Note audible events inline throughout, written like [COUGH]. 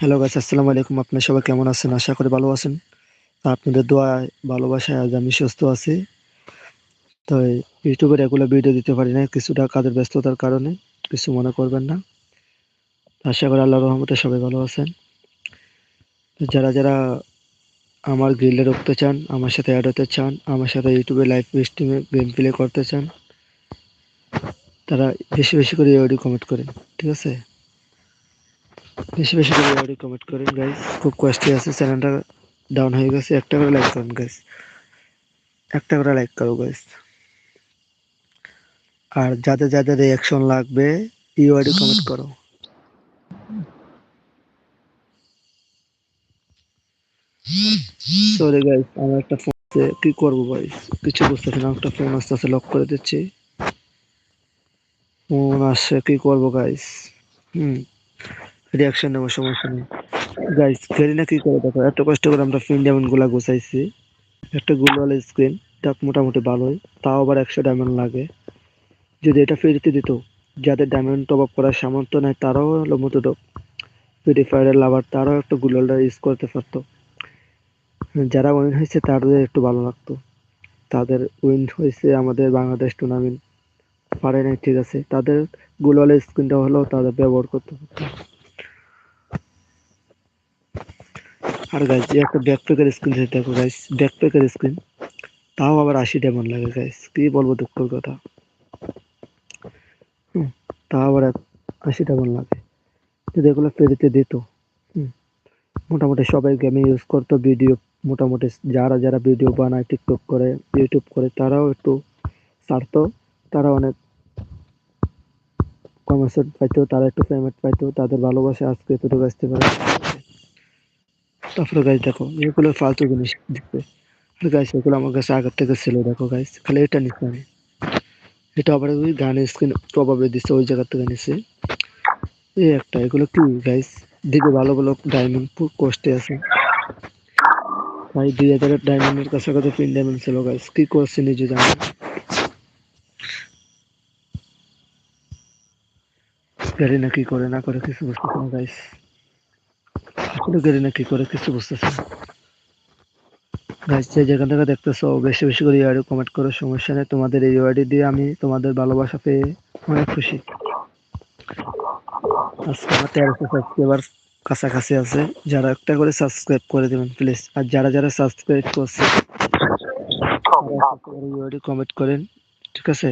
Hello guys আসসালামু আলাইকুম। আপনার সবাই কেমন আছেন? আশা করি ভালো আছেন। আপনাদের দোয়ায় ভালোবাসায় আজ আমি সুস্থ আছি। তো ইউটিউবে রেগুলার ভিডিও দিতে পারি না, কিছুটা কাজের ব্যস্ততার কারণে কিছু মনে করবেন না। আশা করি আল্লাহ রহমতে সবাই ভালো আছেন। যারা যারা আমার গ্রিলে রুখতে চান, আমার সাথে অ্যাড হতে চান, আমার সাথে ইউটিউবে লাইভ স্ট্রিমে গেম প্লে করতে চান, তারা বেশি বেশি করে অডিও কমেন্ট করেন, ঠিক আছে? বেশি বেশি করে অডিও কমেন্ট করেন গাইস খুব কষ্টে আছে চ্যানেলটা ডাউন হয়ে গেছে। একটা করে লাইক করেন গাইস একটা করে লাইক করো গাইস আর যাদের যাদের রিয়াকশন লাগবে ইউআইডি কমেন্ট করো। সরি গাইস আমার একটা ফোন কি করব গাইস কিছু বুঝতেছি না, একটা ফোন আস্তে আস্তে লক করে দিচ্ছি। ফোন আসছে, কি করব গাইস হুম। রিয়াকশন নেব সমস্যা নেই গাইস না কি করে দেখো? এত কষ্ট করে আমরা ফিন ডায়মন্ডগুলা গুছাইছি। একটা গুলওয়ালা স্ক্রিন এটা মোটামুটি ভালোই। তাও আবার একশো ডায়মন্ড লাগে। যদি এটা ফ্রিতে দিত, যাদের ডায়মন্ড টপ আপ করার সামর্থ্য নাই, তারাও হলো মতো ফ্রি ফায়ারের লাভার তারাও একটা গুলওয়ালটা ইউজ করতে পারতো। যারা উইন হয়েছে, তাদের একটু ভালো লাগতো। তাদের উইন হয়েছে আমাদের বাংলাদেশ টুর্নামেন্ট পারে নাই, ঠিক আছে। তাদের গুলওয়ালা স্ক্রিনটা হলেও তাদের ব্যবহার করতে পারতো। আর গাইস একটা ব্যাকপ্যাকের স্ক্রিন দেখো গাইস ব্যাকপ্যাকের স্ক্রিন তাও আবার আশি ডায়মন্ড লাগে গাইস কি বলব দুঃখের কথা। তাও আবার আশি ডায়মন্ড লাগে। যদি এগুলো ফ্রিতে দিত মোটামুটি সবাই গেমে ইউজ করতো ভিডিও মোটামুটি যারা যারা ভিডিও বানায় টিকটক করে ইউটিউব করে, তারাও একটু ছাড়তো, তারা অনেক কমেন্ট পাইতো, তারা একটু পেমেন্ট পাইতো, তাদের ভালোবাসা আজকে এতটুকু আসতে পারে। তারপরে গাছ, দেখো এগুলো ফালতু জিনিস দেখতে। গাছ, এগুলো আমার কাছে আগের থেকে ছিল, দেখো গাছ খালি এটা নিচ্ছে আমি। এটা আবার ওই গানের স্ক্রিন প্রভাবে দিচ্ছে, ওই জায়গা থেকে নিচ্ছে। এই একটা, এগুলো কি গাইস দিকে ভালো ভালো ডায়মন্ড কষ্টে আছে। ভাই, দুই হাজারের ডায়মন্ডের কাছাকাছি তিন ডায়মন্ড ছিল গাইস কি করছে নিজে জানো গাড়ি না কি করে, না করে কিছু বুঝতেছে না গাইস আসলে গাড়ি না কি করে? কিছু বুঝতেছে না। গাইস যে যেখান থেকে দেখতেছো বেশি বেশি করে ইউআইডি কমেন্ট করো সমস্যা নেই। তোমাদের এই ইউআইডি দিয়ে আমি তোমাদের ভালোবাসা পেয়ে অনেক খুশি। আজকে আমার তেরোশো সাবস্ক্রাইবার কাছাকাছি আছে। যারা একটা করে সাবস্ক্রাইব করে দেবেন প্লিজ আর যারা যারা সাবস্ক্রাইব করছে ইউআইডি কমেন্ট করেন ঠিক আছে?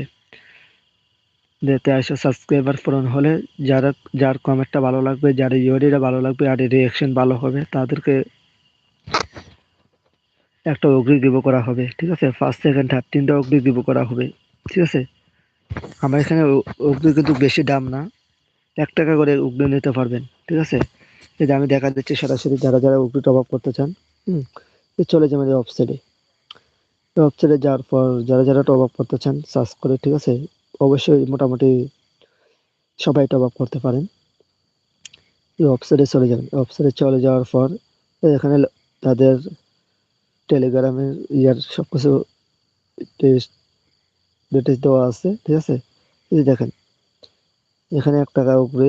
যাতে আসো সাবস্ক্রাইবার পূরণ হলে যারা, যার কমেন্টটা ভালো লাগবে, যার ইউআইডিটা ভালো লাগবে, আর রিয়াকশন ভালো হবে, তাদেরকে একটা অগ্রি দিব করা হবে, ঠিক আছে? ফার্স্ট সেকেন্ড থার্ড তিনটা অগ্রি দিব করা হবে, ঠিক আছে? আমার এখানে অগ্রি কিন্তু বেশি দাম না, এক টাকা করে অগ্রি নিতে পারবেন, ঠিক আছে? এই যে আমি দেখা দিচ্ছি সরাসরি যারা যারা অগ্রি টপ আপ করতে চান, হুম? চলে যাবেন অফসাইডে অফসাইডে যাওয়ার পর যারা যারা টপ আপ করতে চান সার্চ করে, ঠিক আছে? অবশ্যই মোটামুটি সবাই টপ আপ করতে পারেন। অফসাইডে চলে যাবেন অফসাইডে চলে যাওয়ার পর, এখানে তাদের টেলিগ্রামের ইয়ার সব কিছু টেস্ট দেওয়া আছে, ঠিক আছে? এই দেখেন, এখানে এক টাকা উপরে,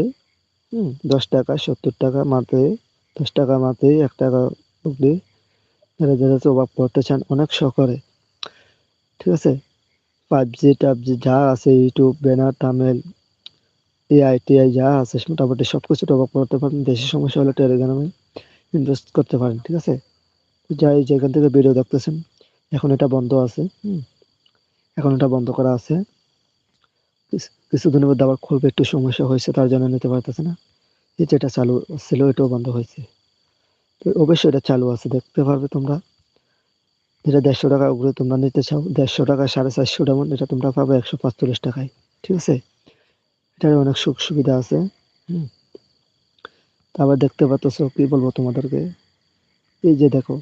হুম, দশ টাকা, সত্তর টাকা মাতে দশ টাকা মাতে এক টাকা উপরে, যারা যারা অভাব করতে চান, অনেক করে, ঠিক আছে? পাবজি, টাবজি যা আছে, ইউটিউব, ব্যানার তামেল এআই, টিআই যা আছে, মোটামুটি সব কিছু অভাব করতে পারেন। দেশি সমস্যা হলে টেলিগ্রামে ইনভেস্ট করতে পারেন, ঠিক আছে? যাই, যেখান থেকে ভিডিও দেখতেছেন, এখন এটা বন্ধ আছে এখন এটা বন্ধ করা আছে। কিছুদিনের মধ্যে আবার খুব একটু সমস্যা হয়েছে, তার জন্য নিতে পারতেছে না। যেটা চালু ছিল, এটাও বন্ধ হয়েছে। তো অবশ্যই এটা চালু আছে, দেখতে পারবে তোমরা। যেটা দেড়শো টাকা উপরে তোমরা নিতে চাও, দেড়শো টাকা সাড়ে চারশো তেমন এটা তোমরা পাবে একশো পাঁচচল্লিশ টাকায়, ঠিক আছে? এটার অনেক সুখ সুবিধা আছে, হুম? তারপর দেখতে পাচ্ছ কি বলব তোমাদেরকে? এই যে দেখো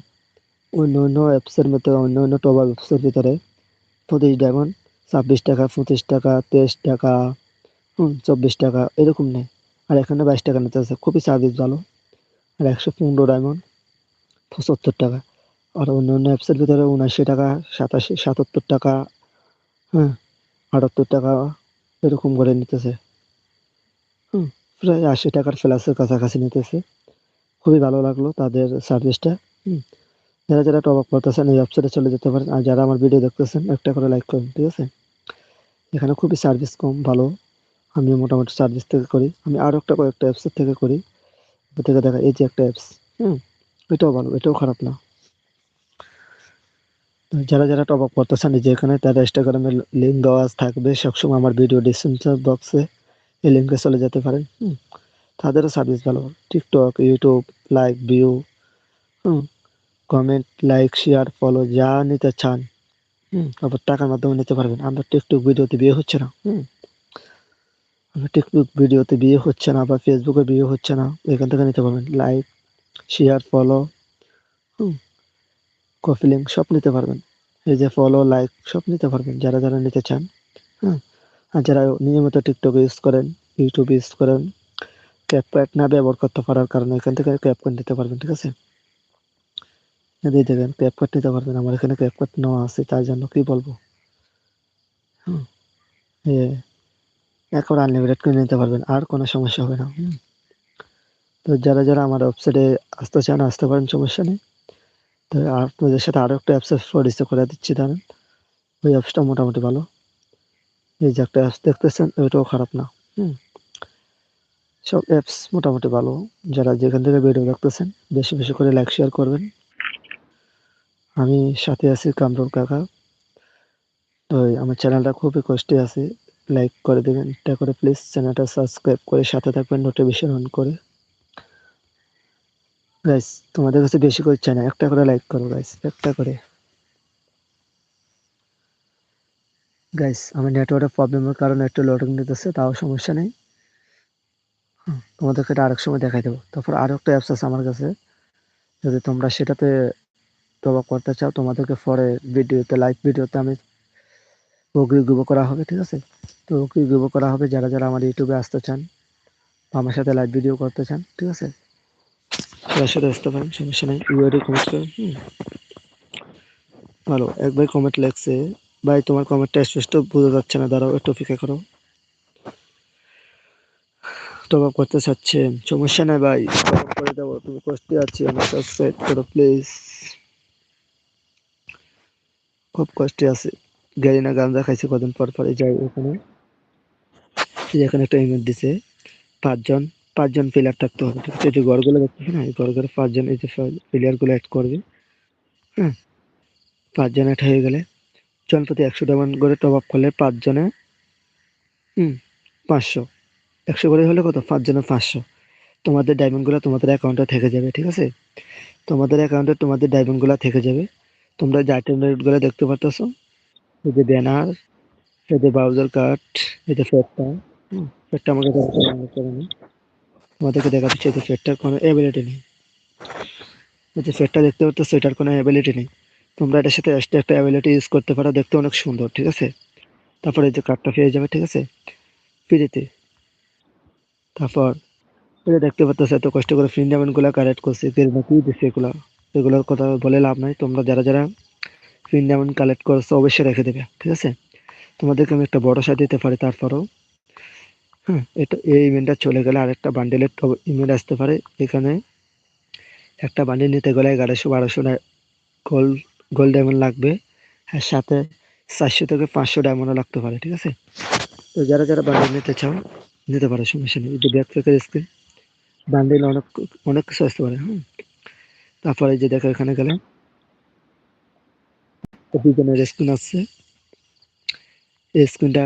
অন্য অন্য অ্যাপসের মতো অন্য অন্য টপ অ্যাপসের ভিতরে পঁচিশ ডায়মন্ড ছাব্বিশ টাকা, পঁচিশ টাকা, তেইশ টাকা, হুম, চব্বিশ টাকা, এরকম নেই। আর এখানে বাইশ টাকা নিতে আছে, খুবই সার্ভিস ভালো। আর একশো পনেরো ডায়মন্ড পঁচাত্তর টাকা। আর অন্য অন্য অ্যাপসের ভিতরে উনআশি টাকা, সাতাশি, সাতাত্তর টাকা হ্যাঁ আটাত্তর টাকা এরকম করে নিতেছে। হুম, প্রায় আশি টাকার ফ্ল্যাশের কাছাকাছি নিতেছে। খুবই ভালো লাগল তাদের সার্ভিসটা হুম। যারা যারা টপ আপ করতেছেন এই ওয়েবসাইটে চলে যেতে পারেন। আর যারা আমার ভিডিও দেখতেছেন, একটা করে লাইক করুন, ঠিক আছে? এখানে খুবই সার্ভিস কম, ভালো। আমি মোটামুটি সার্ভিস থেকে করি। আমি আরও একটা কয়েকটা অ্যাপসের থেকে করি। থেকে দেখা, এই যে একটা অ্যাপস হুম, এটাও ভালো, এটাও খারাপ না। যারা যারা টপ আপ করতেছেন যে এখানে তারা ইনস্টাগ্রামের লিঙ্ক দেওয়া থাকবে। সবসময় আমার ভিডিও ডিসক্রিপশন বক্সে এই লিঙ্কে চলে যেতে পারেন, হুম। তাদেরও সার্ভিস ভালো। TikTok YouTube like view hmm. Comment like share follow যা নিতে চান, হুম। আবার টাকার মাধ্যমে নিতে পারবেন। আমরা টিকটক ভিডিওতে বিয়ে হচ্ছে না, হুম। আমরা টিকটক ভিডিওতে বিয়ে হচ্ছে না বা ফেসবুকে বিয়ে হচ্ছে না, এখান থেকে নিতে পারবেন। Like share follow coffee link সব নিতে পারবেন। এই যে ফলো লাইক সব নিতে পারবেন, যারা যারা নিতে চান হ্যাঁ? আর যারা নিয়মিত টিকটক ইউজ করেন ইউটিউব ইউজ করেন ক্যাপকাট না ব্যবহার করতে পারার কারণে এখান থেকে ক্যাপকাট নিতে পারবেন, ঠিক আছে? দিয়ে দেবেন ক্যাপকাট নিতে পারবেন, আমার এখানে ক্যাপকাট নেওয়া আছে, তার জন্য কি বলব? হুম, এ, একবার আনলিমিটেড করে নিতে পারবেন, আর কোনো সমস্যা হবে না তো যারা যারা আমার ওয়েবসাইটে আসতে চান, আসতে পারেন, সমস্যা নেই। আপনাদের সাথে আরও একটা অ্যাপস পরিচয় করে দিচ্ছি, দাঁড়ান। ওই অ্যাপসটা মোটামুটি ভালো। এই যে একটা অ্যাপস দেখতেছেন, ওইটাও খারাপ না, হুম। সব অ্যাপস মোটামুটি ভালো। যারা যেখান থেকে ভিডিও দেখতেছেন, বেশি বেশি করে লাইক শেয়ার করবেন। আমি সাথে আছি কামরুল কাকা। তো আমার চ্যানেলটা খুবই কষ্টে আছে। লাইক করে দেবেন এটা করে প্লিজ চ্যানেলটা সাবস্ক্রাইব করে সাথে থাকবেন নোটিফিকেশন অন করে। গাইস তোমাদের কাছে বেশি করে চাই না। একটা করে লাইক করো গাইস একটা করে। গাইস আমার নেটওয়ার্কের প্রবলেমের কারণে একটু লোডিং নিতেছে তাও সমস্যা নেই। তোমাদেরকে এটা আরেক সময় দেখাই দেবো। তারপর আরও একটা অ্যাপস আছে আমার কাছে। যদি তোমরা সেটাতে তবা করতে চাও, তোমাদেরকে পরে ভিডিওতে লাইভ ভিডিওতে আমি ওগ্রি গুবো করা হবে, ঠিক আছে? তো ওগ্রি গুবো করা হবে যারা যারা আমার ইউটিউবে আসতে চান আমার সাথে লাইভ ভিডিও করতে চান, ঠিক আছে? সরাসরি আসতে পারেন, সমস্যা নেই। ইউআইডি কমেন্ট ভালো এক ভাই কমেন্ট লেখছে ভাই, তোমার কমেন্টটা স্পষ্ট বোঝা যাচ্ছে না, দাঁড়াও, একটু অপেক্ষা করো। টপ করতে চাচ্ছেন সমস্যা নাই ভাই। টপ করে দেবো, তুমি কষ্টে আছি আমার সাবস্ক্রাইব করো প্লিজ খুব কষ্টে আছে। গাড়ি না গাঞ্জা খাইছে কদিন পর পরে যাই ওখানে এখানে একটা ইমেল দিছে, পাঁচজন। পাঁচজন প্লেয়ার থাকতে হবে, ঠিক আছে? এই যে ঘরগুলো দেখতেছি না এই ঘর ঘরে পাঁচজন, এই যে প্লেয়ারগুলো অ্যাড করবে হ্যাঁ? পাঁচজন অ্যাড হয়ে গেলে জনপ্রতি একশো ডায়মন্ড করে টপ আপ করলে পাঁচজনে, হুম, পাঁচশো। একশো করে হলে কত? পাঁচজনে পাঁচশো। তোমাদের ডায়মন্ডগুলো তোমাদের অ্যাকাউন্টে থেকে যাবে, ঠিক আছে? তোমাদের অ্যাকাউন্টে তোমাদের ডায়মন্ডগুলো থেকে যাবে। তোমরা যে আইটেম রেটগুলো দেখতে পারতেছো, এই যে ব্যানার এই যে ব্রাউজার কার্ড এই যে ফেটটা হুম ফেটটা আমাকে তোমাদেরকে দেখা দিচ্ছে এই যে ফেটটার কোনো অ্যাবিলিটি নেই। যে ফেটটা দেখতে পারতেছো এটার কোনো অ্যাবিলিটি নেই। তোমরা এটার সাথে এক্সট্রা একটা অ্যাবিলিটি ইউজ করতে পারো, দেখতে অনেক সুন্দর, ঠিক আছে? তারপরে যে কার্ডটা পেয়ে যাবে, ঠিক আছে? ফ্রিতে। তারপর যে দেখতে পাচ্ছ, এত কষ্ট করে ফ্রি ডায়মন্ডগুলো কালেক্ট করছে এর কি দিচ্ছে এগুলো? এগুলোর কথা বলে লাভ নাই। তোমরা যারা যারা ফ্রি ডায়মন্ড কালেক্ট করছ, অবশ্যই রেখে দেবে, ঠিক আছে? তোমাদেরকে আমি একটা ভরসা দিতে পারি, তারপরও হ্যাঁ এটা এই ইমেলটা চলে গেলে আরেকটা বান্ডেলের ইমেল আসতে পারে। এখানে একটা বান্ডেল নিতে গেলে এগারোশো, বারোশো গোল্ড গোল্ড ডায়মন্ড লাগবে। আর সাথে চারশো থেকে পাঁচশো ডায়মন্ডও লাগতে পারে, ঠিক আছে? তো যারা যারা বান্ডেল নিতে চাও, নিতে পারো, সমস্যা নেই। এই যে ব্যাক প্যাকের স্ক্রিন বান্ডেল অনেক অনেক কিছু আসতে পারে হ্যাঁ তারপরে যে দেখো এখানে গেলে দুজনের স্ক্রিন আসছে। এই স্ক্রিনটা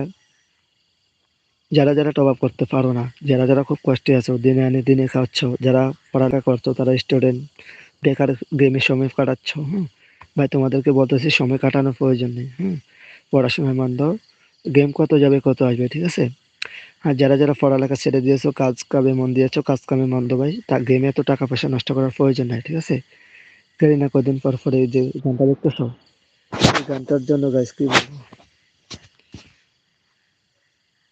যারা যারা টপ আপ করতে পারো না, যারা যারা খুব কষ্টে আছো, দিনে আনে দিনে খাচ্ছ, যারা পড়ালেখা করছ, তারা স্টুডেন্ট বেকার গেমে সময় কাটাচ্ছ হ্যাঁ ভাই, তোমাদেরকে বলতেছি, সময় কাটানোর প্রয়োজন নেই হ্যাঁ পড়াশোনায় মান দাও গেম কত যাবে, কত আসবে, ঠিক আছে? আর যারা যারা পড়ালেখা ছেড়ে দিয়েছ, কাজ কামে মন দিয়েছ, কাজ কামে মন দো ভাই, তা গেমে এত টাকা পয়সা নষ্ট করার প্রয়োজন নাই, ঠিক আছে? জানি না কদিন পর পরে যে গানটা দেখতেছো, এই গানটার জন্য গাইস কি বলব?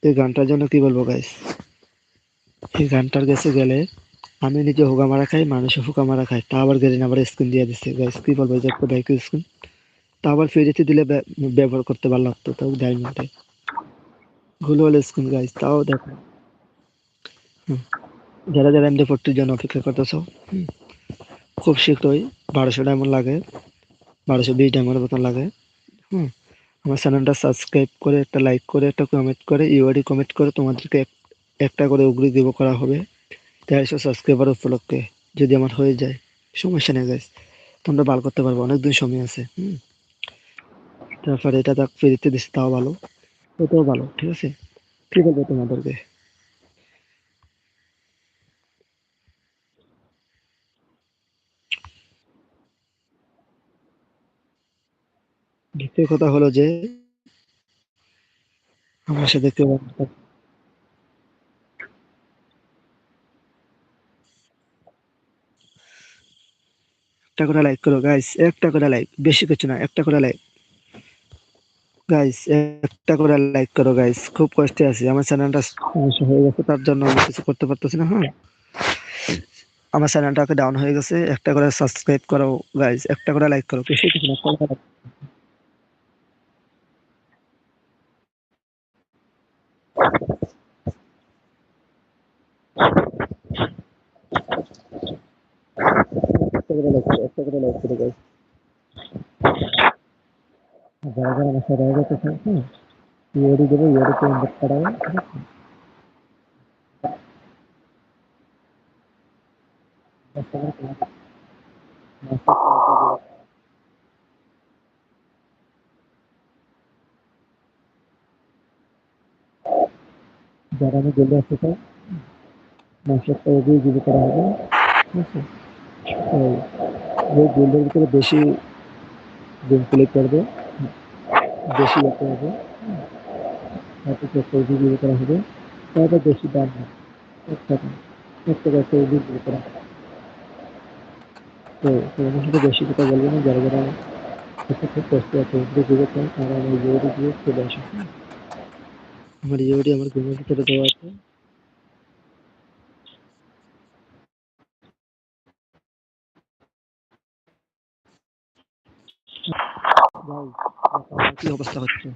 এই গানটার জন্য কি বলব গাইস এই গানটার কাছে গেলে আমি নিজে হুগা মারা খাই, মানুষে হুকা মারা খাই তা আবার গেলে আবার স্ক্রিন দিয়ে দিচ্ছে। গাইস কি বলব যে একটা বাইক স্ক্রিন তা আবার ফিরেতে দিলে ব্যবহার করতে ভালো লাগতো তাও দেয় ডায়মন্ডে গুলো হলো স্ক্রিন গাইস তাও দেখো। যারা যারা এমডি ফোরটির জন্য অপেক্ষা করতেছ খুব শীঘ্রই বারোশো ডায়মন্ড লাগে, বারোশো বিশ ডায়মন্ডের মতন লাগে, হুম। আমার চ্যানেলটা সাবস্ক্রাইব করে, একটা লাইক করে, একটা কমেন্ট করে ইউআইডি কমেন্ট করে তোমাদেরকে এক- একটা করে উগরি দিব করা হবে। দেড়শো সাবস্ক্রাইবার উপলক্ষে যদি আমার হয়ে যায়, সমস্যা নেই গাইস তোমরা ভালো করতে পারব, অনেকদিন সময় আছে, হুম। তারপরে এটা দেখ ফ্রিতে দিচ্ছে, তাও ভালো। এটাও ভালো, ঠিক আছে? কি বলব তোমাদেরকে? দ্বিতীয় কথা হলো যে, আমার সাথে কেউ একটা করে লাইক করো গাইস একটা করে লাইক বেশি কিছু না, একটা করে লাইক গাইস একটা করে লাইক করো গাইস খুব কষ্টে আছি। আমার চ্যানেলটা সমস্যা হয়ে গেছে, তার জন্য আমি কিছু করতে পারতেছি না হ্যাঁ? আমার চ্যানেলটাকে ডাউন হয়ে গেছে, একটা করে সাবস্ক্রাইব করো গাইস একটা করে লাইক করো, বেশি কিছু না একটা করে like একটা করে like করো, একটা করে like করো guys। যারা যারা আমার সাথে রয়ে গেছে হ্যাঁ ইউআইডি দেবো ইউআইডিতে ইনভাইট করাবো ঠিক আছে দশ টাকা করে তোমাকে message করে দিবো। যারা আমি গেলে আসতে চাই মাসে একটা ওগুলো যদি করা হবে ঠিক আছে তো যে গোল্ডের ভিতরে বেশি গেম প্লে করবে, বেশি হবে তাতে একটা ওগুলো যদি করা হবে তাহলে বেশি দাম না এক টাকা এক টাকা ওগুলো যদি করা তো তোমাদের সাথে বেশি কথা বলব না, যারা যারা খুব কষ্ট আছে চাই তারা আমার ইউডি দিয়ে চলে আসে আমার ইউডি আমার গেমের ভিতরে দেওয়া আছে Guys, আমার কি অবস্থা হচ্ছে?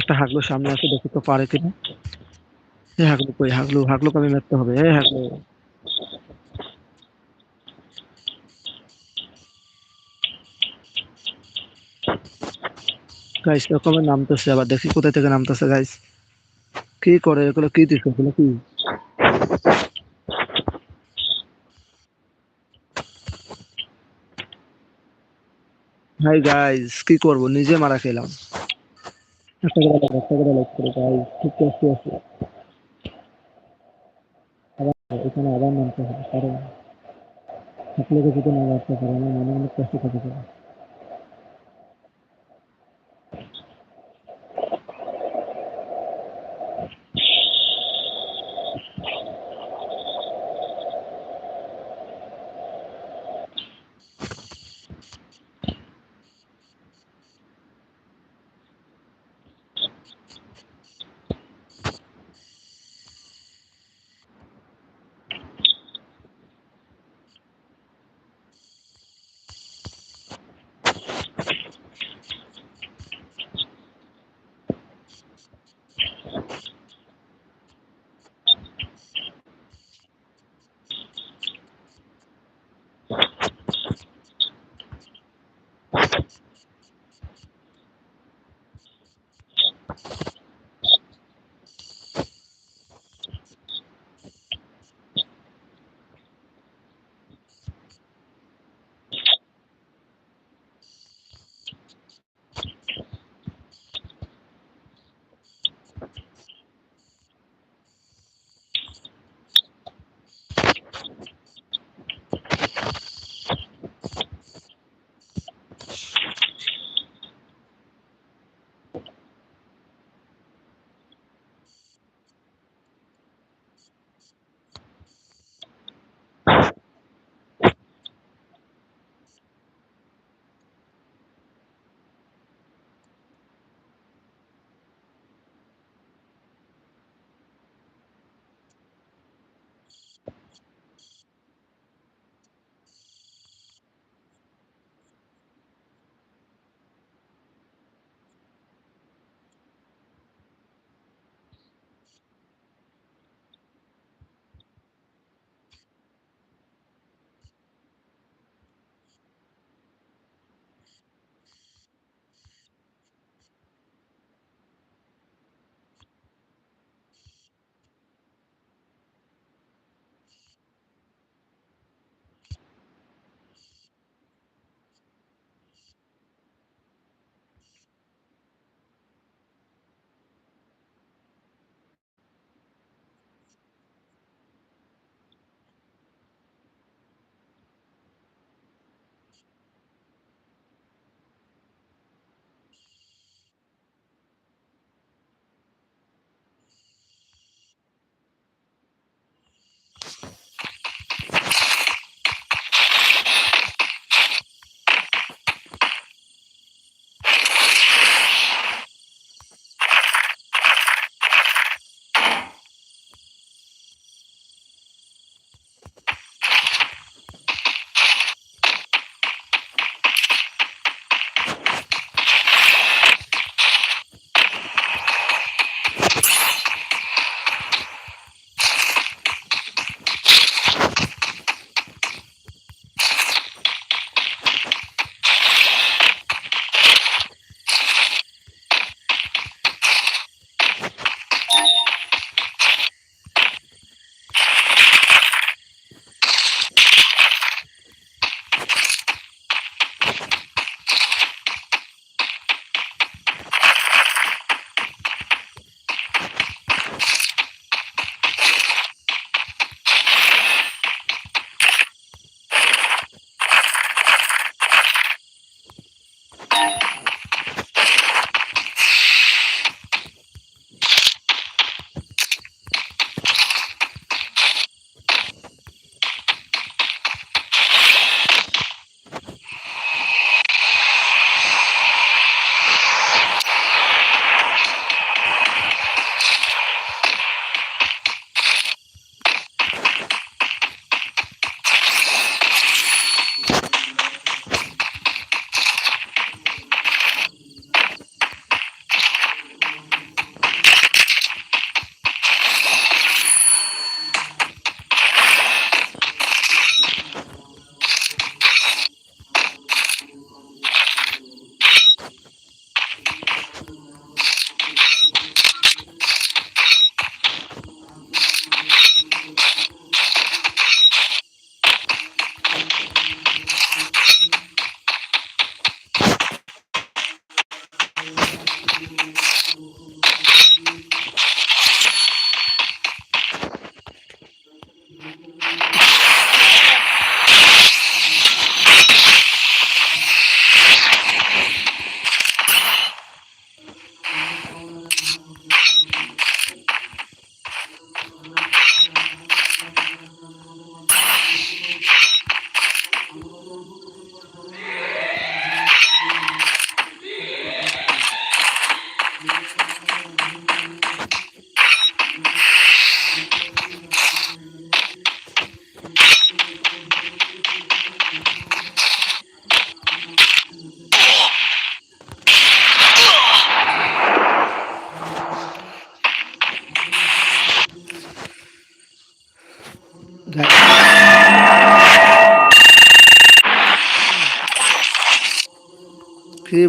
একটা হাগলো সামনে আছে, দেখি তো পারে কিনা। এ হাগলু কই? হাগলু হাগলুকে আমি মারতে হবে। এ হাগলু। গাইস এরকমের নামতেছে, আবার দেখি কোথা থেকে নামতেছে গাইস কি করে? এগুলো কি দিচ্ছে এগুলো কি? হাই গাইস কি করব? নিজে মারা খেলাম। একটা করে লাইক একটা করে লাইক করে গাইস খুব কষ্ট আছে আবার এখানে আবার নামতে হবে, কারণ থাকলে যদি না পারে, আমার মনে অনেক কষ্ট থাকে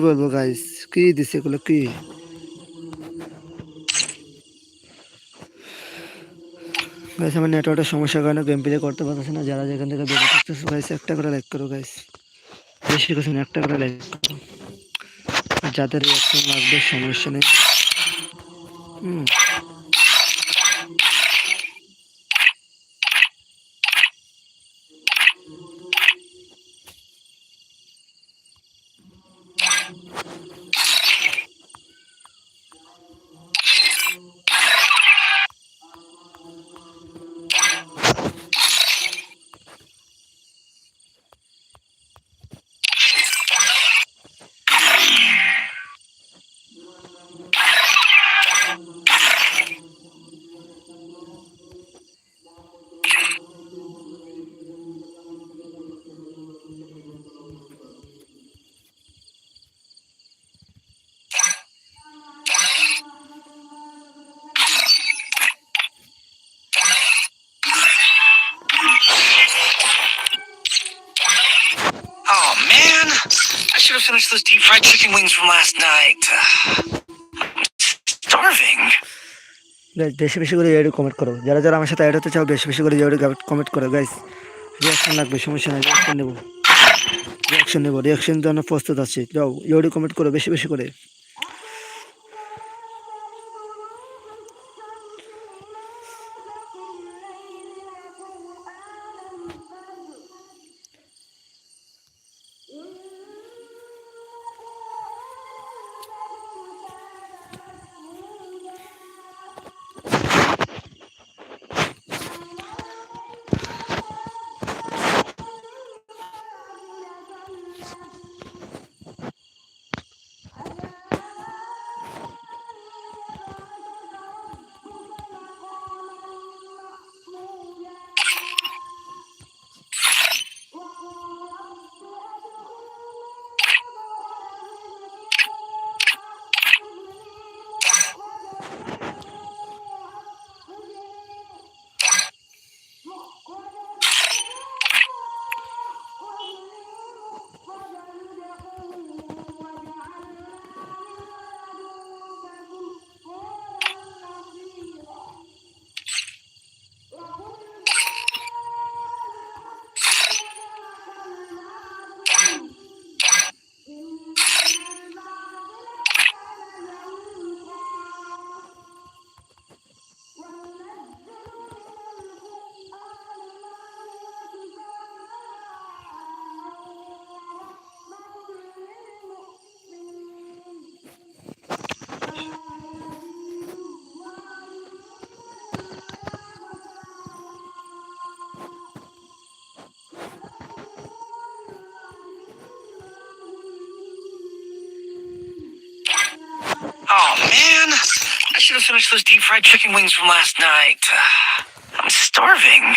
বলব গাইস কি দিছে এগুলো, কি? গাইস আমার নেটওয়ার্কের সমস্যার কারণে গেম প্লে করতে পারতেছে না। যারা যেখান থেকে বেরো দেখতেছো গাইস একটা করে লাইক করো গাইস বেশি কিছু না, একটা করে লাইক করো। যাদের রিয়াকশন লাগবে, সমস্যা নেই। হুম। Fried chicken wings from last night. I'm starving. Guys বেশি বেশি করে ইউটিউব কমেন্ট করো। যারা যারা আমার সাথে অ্যাড হতে চাও, বেশি বেশি করে ইউটিউব কমেন্ট করো গাইস রিয়াকশন লাগবে, সমস্যা নেই রিয়াকশন নেব। রিয়াকশন নেব রিয়াকশন জন্য প্রস্তুত আছি। যাও ইউটিউব কমেন্ট করো, বেশি বেশি করে। Finished those deep fried chicken wings from last night. [SIGHS] I'm starving.